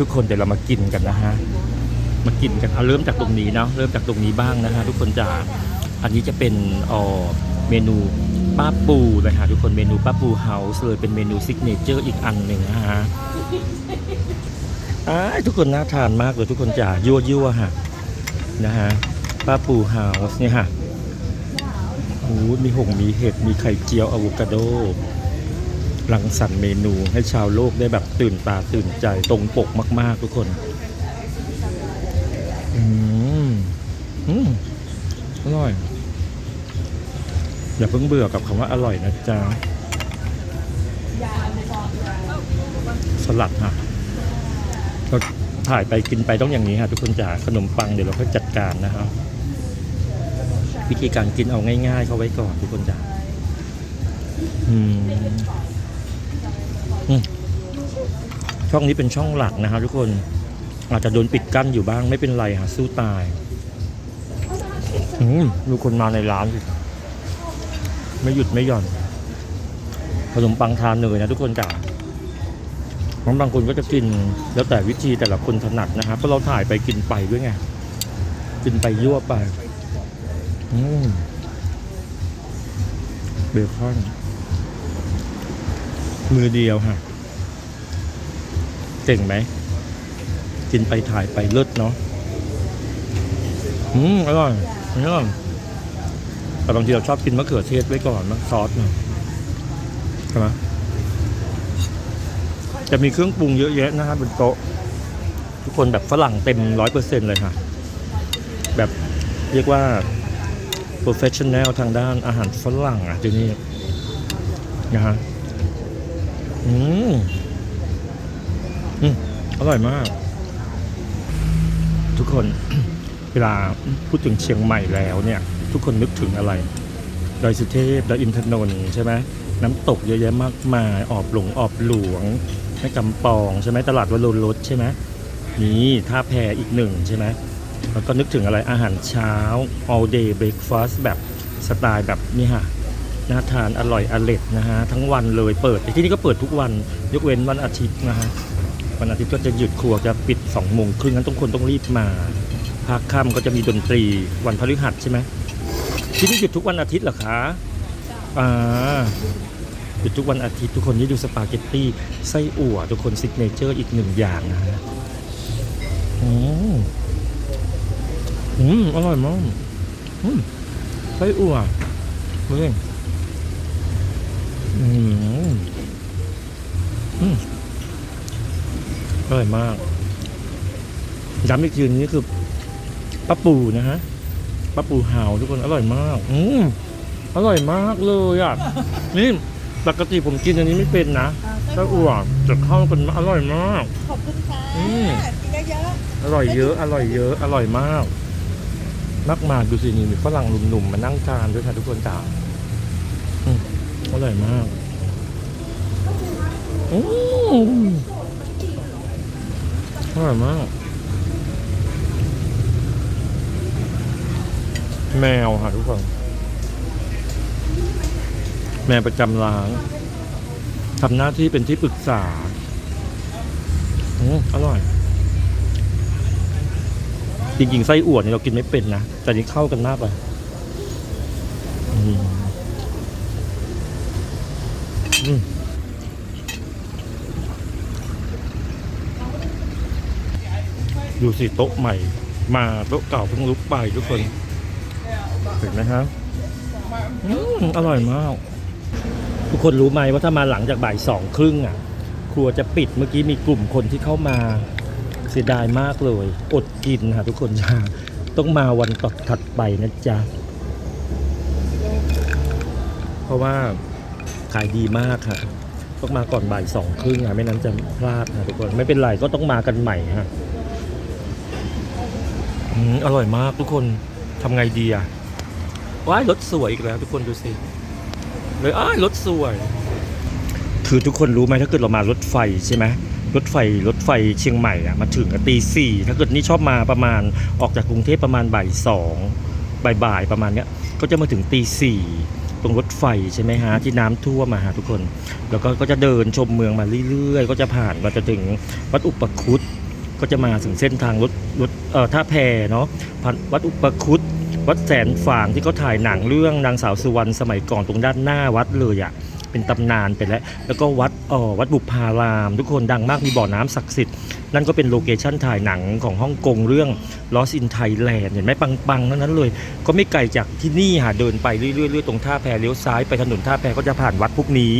ทุกคนเดี๋ยวเรามากินกันนะฮะมากินกันเอาเริ่มจากตรงนี้เนาะเริ่มจากตรงนี้บ้างนะฮะทุกคนจ๋าอันนี้จะเป็นเอ่อเมนูป้าปูเลยค่ะทุกคนเมนูป้าปูเฮาส์เลยเป็นเมนูซิกเนเจอร์อีกอันหนึ่งนะฮะทุกคนน่าทานมากเลยทุกคนจ๋ายั่วยั่วๆฮะนะฮะป้าปูเฮาส์เนี่ยฮะโอ้มีหงมีเห็ดมีไข่เจียวอะโวคาโด รังสรรค์เมนูให้ชาวโลกได้แบบตื่นตาตื่นใจตรงปกมาก ๆ ทุกคน อืมอืมอร่อย อย่าเพิ่งเบื่อกับคำว่าอร่อยนะจ๊ะ สลัดฮะเราถ่ายไปกินไปต้องอย่างนี้ฮะทุกคนจ๋าขนมปังเดี๋ยวเราค่อยจัดการนะครับวิธีการกินเอาง่ายๆ เข้าไว้ก่อนทุกคนจ๋าอืม ช่องนี้เป็นช่องหลักนะครับทุกคนอาจจะโดนปิดกั้นอยู่บ้างไม่เป็นไรฮะสู้ตายดูคนมาในร้านสิไม่หยุดไม่หย่อนขนมปังทานเนยนะทุกคนจ๋าบางบางคนก็จะกินแล้วแต่วิธีแต่ละคนถนัดนะครับเพราะเราถ่ายไปกินไปด้วยไงกินไปยั่วไปอืเบคอน มือเดียวฮะเก่งไหม กินไปถ่ายไปเลิศเนาะอืมอร่อยอร่อยแต่บางทีเราชอบกินมะเขือเทศไว้ก่อนนะซอสเนาะใช่ไหมจะมีเครื่องปรุงเยอะแยะนะครับบนโต๊ะ ทุกคนแบบฝรั่งเต็มร้อยเปอร์เซ็นเลยค่ะ แบบเรียกว่า professional ทางด้านอาหารฝรั่งอะที่นี่นะฮะ อืมอืมอร่อยมาก ทุกคน เวลาพูดถึงเชียงใหม่แล้วเนี่ย ทุกคนนึกถึงอะไรดอยสุเทพดอยอินทนนท์ใช่ไหมน้ำตกเยอะแยะมากมายออบหลงออบหลวงแม่กำปองใช่ไหมตลาดวโรรสใช่ไหมนี่ท่าแพอีกหนึ่งใช่ไหมแล้วก็นึกถึงอะไรอาหารเช้า all day breakfast แบบสไตล์แบบนี่ฮะ น่าทานอร่อยอร่อยนะฮะทั้งวันเลยเปิดที่นี่ก็เปิดทุกวันยกเว้นวันอาทิตย์นะฮะวันอาทิตย์ก็จะหยุดครัวจะปิด2องโมงครึ่งนั้นต้องคนต้องรีบมาภาคค่ำก็จะมีดนตรีวันพฤหัสใช่ไหมที่นี่หยุดทุกวันอาทิตย์เหรอคะอ่าหยุดทุกวันอาทิตย์ทุกคนนี่ดูสปาเกตตี้ไส้อั่วทุกคนซิกเนเจอร์อีกหนึ่งอย่างนะฮะอืมอืมอร่อยมากอืมไส้อั่วเฮ้ยอืมอืม อร่อยมาก ย้ำอีกทีนี้คือป้าปูนะฮะป้าปูหาวทุกคนอร่อยมาก อืมอร่อยมากเลยอะ นี่ปกติผมกินอันนี้ไม่เป็นนะไส้อั่วจะเข้ากันอร่อยมาก ขอบคุณค่ะอืมกินเยอะอร่อยเยอะ อร่อยเยอะ อร่อยมาก มากมายดูสินี่มีฝรั่งหนุ่มๆมานั่งทานด้วยค่ะทุกคนจ้าอืม อร่อยมากอืมอร่อยมาก แมวค่ะทุกคน แมวประจำร้านทำหน้าที่เป็นที่ปรึกษาอืมอร่อย จริงๆ ไส้อั่วเนี่ยเรากินไม่เป็นนะ แต่นี่เข้ากันมากเลยอืม ดูสิโต๊ะใหม่ มาโต๊ะเก่าเพิ่งลุกไปทุกคนเห็นไหมครับอืมอร่อยมาก ทุกคนรู้ไหมว่าถ้ามาหลังจากบ่ายสองครึ่งอะ ครัวจะปิดเมื่อกี้มีกลุ่มคนที่เข้ามา เสียดายมากเลย อดกินค่ะทุกคนจ้าต้องมาวันต่อถัดไปนะจ๊ะ เพราะว่า ขายดีมากค่ะต้องมาก่อนบ่ายสองครึ่งอะไม่นั้นจะพลาดค่ะทุกคนไม่เป็นไรก็ต้องมากันใหม่ฮะอืมอร่อยมากทุกคนทำไงดีอะว้ายรถสวยอีกแล้ว ทุกคนดูสิเลยอ้ายรถสวย คือทุกคนรู้ไหมถ้าเกิดเรามารถไฟใช่ไหมรถไฟรถไฟเชียงใหม่อะมาถึงตีสี่ถ้าเกิดนี่ชอบมาประมาณออกจากกรุงเทพประมาณบ่ายสองบ่ายๆประมาณเนี้ยก็จะมาถึงตีสี่ ตรงรถไฟใช่ไหมฮะที่น้ำท่วมมาฮะทุกคน แล้วก็ก็จะเดินชมเมืองมาเรื่อยๆ ก็จะผ่านมาจะถึงวัดอุปคุตก็จะมาถึงเส้นทางรถรถเอ่อท่าแพเนาะผ่านวัดอุปคุตวัดแสนฝางที่เขาถ่ายหนังเรื่องนางสาวสุวรรณสมัยก่อนตรงด้านหน้าวัดเลยอะ่ะเป็นตำนานไปแล้ว แล้วก็วัด วัดบุพาราม ทุกคนดังมากมีบ่อน้ำศักดิ์สิทธิ์นั่นก็เป็นโลเคชั่นถ่ายหนังของฮ่องกงเรื่อง Lost in Thailand เห็นไหมปังๆนั้นนั้นเลย ก็ไม่ไกลจากที่นี่หาเดินไปเรื่อยๆตรงท่าแพเลี้ยวซ้ายไปถนนท่าแพก็จะผ่านวัดพวกนี้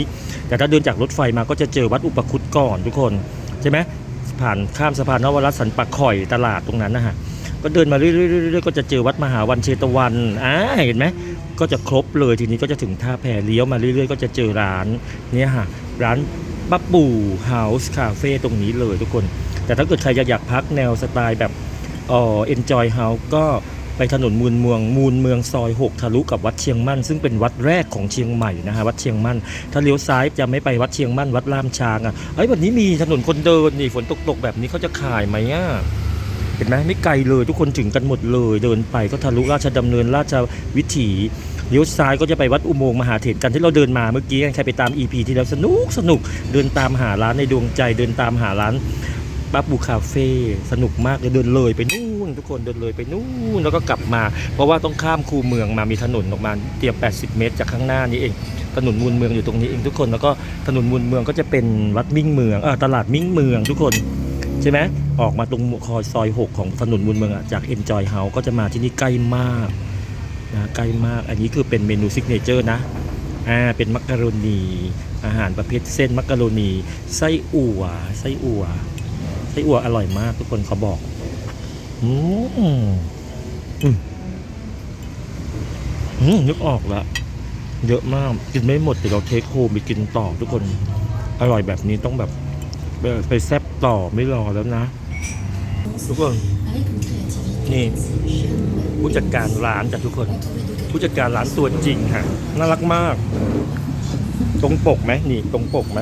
แต่ถ้าเดินจากรถไฟมาก็จะเจอวัดอุปคุตก่อนทุกคนใช่ไหมผ่านข้ามสะพานนวรัตน์สันปะข่อยตลาดตรงนั้นนะฮะก็เดินมาเรื่อยๆๆๆก็จะเจอวัดมหาวันเชตวันอ่าเห็นไหมก็จะครบเลยทีนี้ก็จะถึงท่าแพเลี้ยวมาเรื่อยๆ ก็จะเจอร้านเนี่ยฮะ ร้านบับบูเฮาส์คาเฟ่ตรงนี้เลยทุกคน แต่ถ้าเกิดใครอยากพักแนวสไตล์แบบเอ่อ enjoy house ก็ไปถนนมูลเมืองมูลเมืองซอย 6 ทะลุกับวัดเชียงมั่น ซึ่งเป็นวัดแรกของเชียงใหม่นะฮะวัดเชียงมั่น ถ้าเลี้ยวซ้ายจะไม่ไปวัดเชียงมั่น วัดล่ามช้างอะเอ้ยวันนี้มีถนนคนเดินนี่ฝนตกตกๆแบบนี้เขาจะขายไหมอะเห็นไหมไม่ไกลเลยทุกคนถึงกันหมดเลย เดินไปก็ทะลุราชดำเนินราชวิถี เลี้ยวซ้ายก็จะไปวัดอุโมงค์มหาเถรกันที่เราเดินมาเมื่อกี้ใครไปตาม EP ที่แล้วสนุกสนุกเดินตามหาร้านในดวงใจ เดินตามหาร้านบับบูคาเฟ่สนุกมากเลยเดินเลยไปนู่นทุกคนเดินเลยไปนู่นแล้วก็กลับมา เพราะว่าต้องข้ามคูเมืองมามีถนนออกมาเตรียม 80 เมตร จากข้างหน้านี้เองถนนมูลเมืองอยู่ตรงนี้เองทุกคนแล้วก็ถนนมูลเมืองก็จะเป็นวัดมิ่งเมืองเออตลาดมิ่งเมืองทุกคนใช่ไหมออกมาตรงคอยซอย 6 ของถนนมูลเมืองอะจาก Enjoy House ก็จะมาที่นี่ใกล้มาก นะใกล้มากอันนี้คือเป็นเมนูซิกเนเจอร์นะอ่าเป็นมักกะโรนีอาหารประเภทเส้นมักกะโรนีไส้อั่วไส้อั่วไส้อั่วอร่อยมากทุกคนเขาบอกอืมอืมอืมนึกออกละเยอะมากกินไม่หมดเดี๋ยวเราเทคโฮมไปกินต่อทุกคนอร่อยแบบนี้ต้องแบบไปไปแซบต่อไม่รอแล้วนะ ทุกคนนี่ ผู้จัดการร้านจ้ะทุกคน ผู้จัดการร้านตัวจริงค่ะน่ารักมาก ตรงปกไหมนี่ตรงปกไหม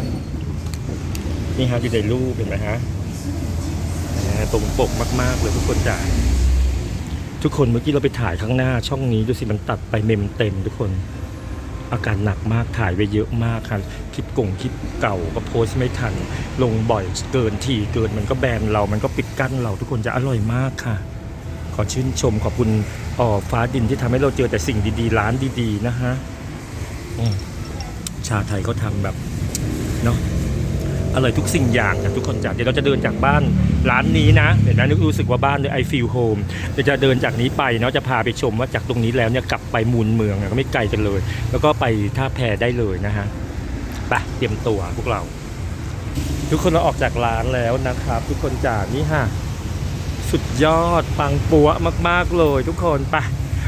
นี่ฮะที่ได้รูปเห็นไหมฮะตรงปกมาก ๆ เลยทุกคนจ้าทุกคนเมื่อกี้เราไปถ่ายข้างหน้าช่องนี้ดูสิมันตัดไปเมมเต็มทุกคน อาการหนักมากถ่ายไว้เยอะมากค่ะคลิปกงคลิปเก่าก็โพสไม่ทัน ลงบ่อยเกินทีเกินมันก็แบนเรา มันก็ปิดกั้นเราทุกคนจะอร่อยมากค่ะ ขอชื่นชมขอบคุณอ่อฟ้าดินที่ทำให้เราเจอแต่สิ่งดีๆ ร้านดีๆ นะฮะชาไทยเขาทำแบบเนาะอร่อยทุกสิ่งอย่างนะทุกคนจ้ะเดี๋ยวเราจะเดินจากบ้านร้านนี้นะเดี๋ยวนะนึกรู้สึกว่าบ้านเลยไอฟิลโฮมเดี๋ยวจะเดินจากนี้ไปเนาะจะพาไปชมว่าจากตรงนี้แล้วเนี่ยกลับไปมูลเมืองก็ไม่ไกลกันเลย แล้วก็ไปท่าแพได้เลยนะฮะไปเตรียมตัวพวกเรา ทุกคนเราออกจากร้านแล้วนะครับ ทุกคนจ้านี่ฮะ สุดยอดปังปัวมากๆเลยทุกคนไป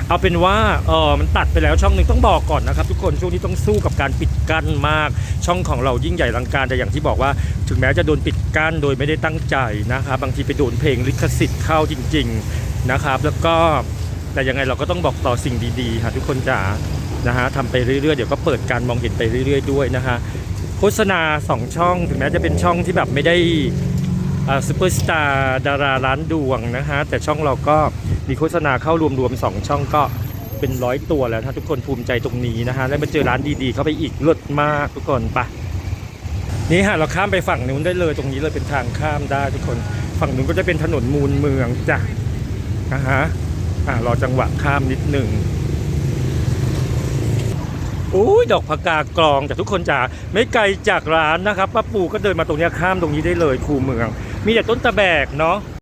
เอาเป็นว่าเออมันตัดไปแล้วช่องหนึ่งต้องบอกก่อนนะครับ ทุกคนช่วงนี้ต้องสู้กับการปิดกั้นมาก ช่องของเรายิ่งใหญ่ลังการแต่อย่างที่บอกว่า ถึงแม้จะโดนปิดกั้นโดยไม่ได้ตั้งใจนะครับบางทีไปโดนเพลงลิขสิทธิ์เข้าจริง ๆนะครับ แล้วก็แต่ยังไงเราก็ต้องบอกต่อสิ่งดีๆค่ะทุกคนจ๋านะฮะทำไปเรื่อยๆเดี๋ยวก็เปิดการมองเห็นไปเรื่อย ๆ ด้วยนะฮะโฆษณาสองช่องถึงแม้จะเป็นช่องที่แบบไม่ได้ ซูเปอร์สตาร์ดาราล้านดวงนะฮะ แต่ช่องเราก็มีโฆษณาเข้ารวมๆสองช่องก็เป็นร้อยตัวแล้วถ้าทุกคนภูมิใจตรงนี้นะฮะแล้มาเจอร้านดีๆ เข้าไปอีกลิศมากทุกคนไปนี่ฮะเราข้ามไปฝั่งนู้นได้เลยตรงนี้เลยเป็นทางข้ามได้ทุกคนฝั่งนู้นก็จะเป็นถนนมูลเมืองจ้ะนะฮะอ่ารอจังหวะข้ามนิดหนึ่งอุ้ยดอกพะกากรองจากทุกคนจ๋าไม่ไกลจากร้านนะครับป้าปูก็เดินมาตรงนี้ข้ามตรงนี้ได้เลยคูเมือง มีแต่ต้นตะแบกเนาะ